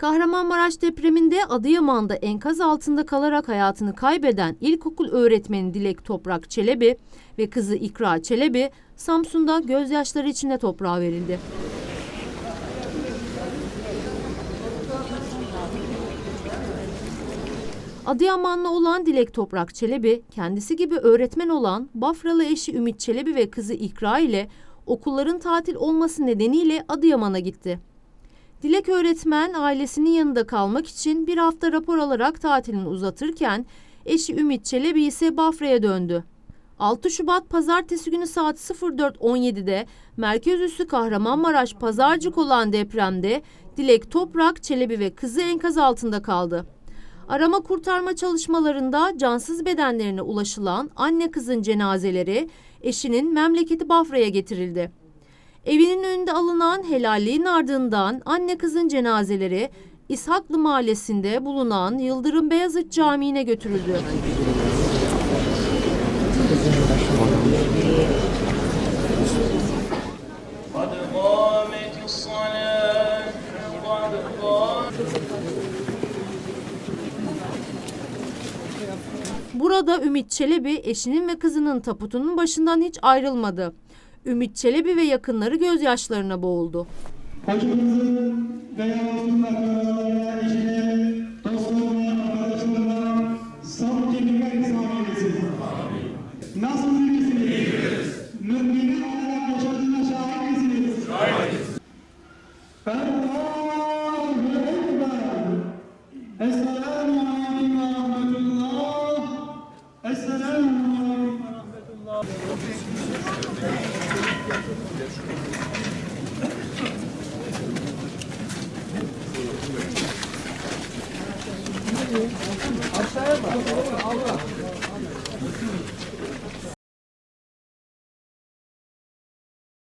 Kahramanmaraş depreminde Adıyaman'da enkaz altında kalarak hayatını kaybeden ilkokul öğretmeni Dilek Toprak Çelebi ve kızı İkra Çelebi Samsun'da gözyaşları içinde toprağa verildi. Adıyamanlı olan Dilek Toprak Çelebi, kendisi gibi öğretmen olan Bafralı eşi Ümit Çelebi ve kızı İkra ile okulların tatil olması nedeniyle Adıyaman'a gitti. Dilek öğretmen ailesinin yanında kalmak için bir hafta rapor alarak tatilini uzatırken eşi Ümit Çelebi ise Bafra'ya döndü. 6 Şubat pazartesi günü saat 04.17'de merkez üssü Kahramanmaraş Pazarcık olan depremde Dilek Toprak, Çelebi ve kızı enkaz altında kaldı. Arama kurtarma çalışmalarında cansız bedenlerine ulaşılan anne kızın cenazeleri eşinin memleketi Bafra'ya getirildi. Evinin önünde alınan helalliğin ardından anne kızın cenazeleri İshaklı Mahallesi'nde bulunan Yıldırım Beyazıt Camii'ne götürüldü. Burada Ümit Çelebi eşinin ve kızının taputunun başından hiç ayrılmadı. Ümit Çelebi ve yakınları gözyaşlarına boğuldu. Hocamızın veya olsun akrabalarına, eşine, dostlarına, arkadaşlarına sabır kemikler ihsan eylesin. Nasıl birisiniz? Müminin olarak yaşadığına şahit misiniz? Aşağıya bak.